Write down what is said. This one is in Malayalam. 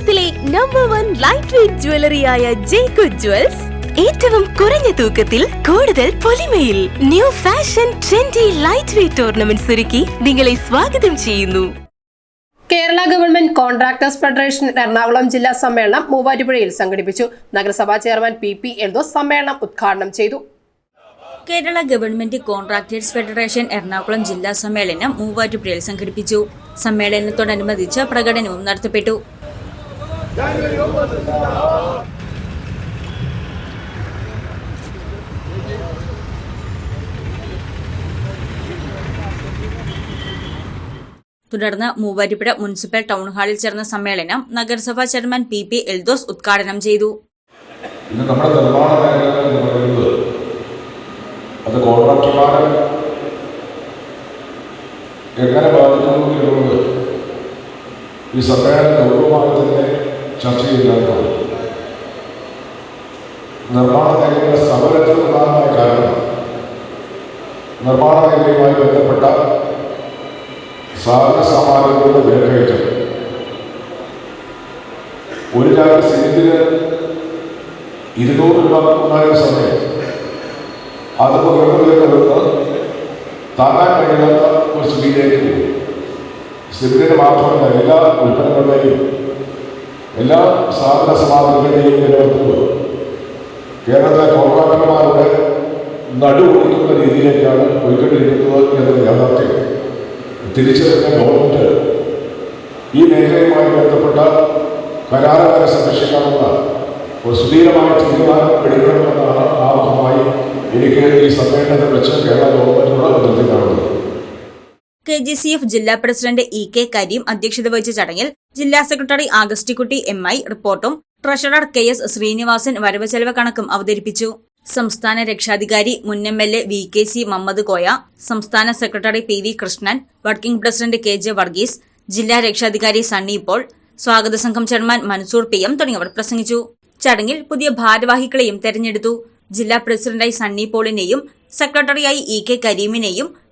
കേരളത്തിലെ നമ്പർ വൺ ലൈറ്റ് വെയിറ്റ് ജ്വല്ലറിയായ ജേക്കു ജ്വൽസ് ഏറ്റവും കുറഞ്ഞ തൂക്കത്തിൽ കൂടുതൽ പൊലിമയിൽ new fashion trendy light weight ornaments ഒരുക്കി നിങ്ങളെ സ്വാഗതം ചെയ്യുന്നു. Kerala government contractors federation Ernakulam ജില്ലാ സമ്മേളനം മൂവാറ്റുപുഴയിൽ സംഘടിപ്പിച്ചു. നഗരസഭാ ചെയർമാൻ പി പി എൽദോസ് സമ്മേളനം ഉദ്ഘാടനം ചെയ്തു. Kerala government contractors federation Ernakulam ജില്ലാ സമ്മേളനം മൂവാറ്റുപുഴയിൽ സംഘടിപ്പിച്ചു. സമ്മേളനത്തോടനുബന്ധിച്ച് പ്രകടനവും നടത്തപ്പെട്ടു. തുടർന്ന് മൂവാറ്റുപുഴ മുനിസിപ്പൽ ടൗൺ ഹാളിൽ ചേർന്ന സമ്മേളനം നഗരസഭാ ചെയർമാൻ പി പി എൽദോസ് ഉദ്ഘാടനം ചെയ്തു. ഇന്ന് നമ്മുടെ നിർമ്മാണ മേഖല എന്ന് പറയുന്നത് അത് കോൺട്രാക്ടർമാരെ എങ്ങനെ ബാധിക്കുന്നു എന്നുള്ളത് ഈ സമ്മേളനം നിർമ്മാണ മേഖലയുടെ സമരത്തിന് പ്രധാനമായ കാരണം. നിർമ്മാണ മേഖലയുമായി ബന്ധപ്പെട്ട സാധന സാമാനങ്ങളുടെ വിലക്കയറ്റം. ഒരു ചാക്ക് സിമെന്റിന് ഇരുന്നൂറ് രൂപ ഉണ്ടായ സമയം. അത് മുകളിലേക്ക് വരുന്നത് താങ്ങാൻ കഴിയാത്ത ഒരു സ്ഥിതിയിലേക്ക് പോകും. സിമെന്റിന് മാത്രമല്ല എല്ലാ ഉൽപ്പന്നങ്ങളുടെയും എല്ലാ സാധന സമാധാനങ്ങളുടെയും നിലനിർത്തുന്നത് കേരളത്തിലെ കോൺട്രാക്ടർമാരുടെ നടുവൊടിക്കുന്ന രീതിയിലേക്കാണ് പോയിക്കൊണ്ടിരിക്കുന്നത് എന്നത് യാഥാർത്ഥ്യം. തിരിച്ചു തന്നെ ഗവൺമെന്റ് ഈ മേഖലയുമായി ബന്ധപ്പെട്ട കരാറുകാരെ സംരക്ഷിക്കാനുള്ള ഒരു സുധീരമായ തീരുമാനം എടുക്കണമെന്നാണ് ആ ആമുഖമായി എനിക്ക് ഈ സമ്മേളനത്തിൽ വെച്ച് കേരള ഗവൺമെന്റിനോട് അഭ്യർത്ഥിക്കാറുള്ളത് കെ ജി സി എഫ് ജില്ലാ പ്രസിഡന്റ് ഇ കെ കരീം അധ്യക്ഷത വഹിച്ച ചടങ്ങിൽ ജില്ലാ സെക്രട്ടറി ആഗസ്റ്റിക്കുട്ടി എം ഐ റിപ്പോർട്ടും ട്രഷറർ കെ എസ് ശ്രീനിവാസൻ വരവ് ചെലവ് കണക്കും അവതരിപ്പിച്ചു. സംസ്ഥാന രക്ഷാധികാരി മുൻ M L A V K C Muhammad Koya സംസ്ഥാന secretary P V Krishnan working president K J Varghese ജില്ലാ രക്ഷാധികാരി സണ്ണി പോൾ സ്വാഗത സംഘം ചെയർമാൻ മൻസൂർ പി എം തുടങ്ങിയവർ പ്രസംഗിച്ചു. ചടങ്ങിൽ പുതിയ ഭാരവാഹികളെയും തെരഞ്ഞെടുത്തു. ജില്ലാ പ്രസിഡന്റായി സണ്ണി പോളിനെയും സെക്രട്ടറിയായി ഇ കെ കരീമിനെയും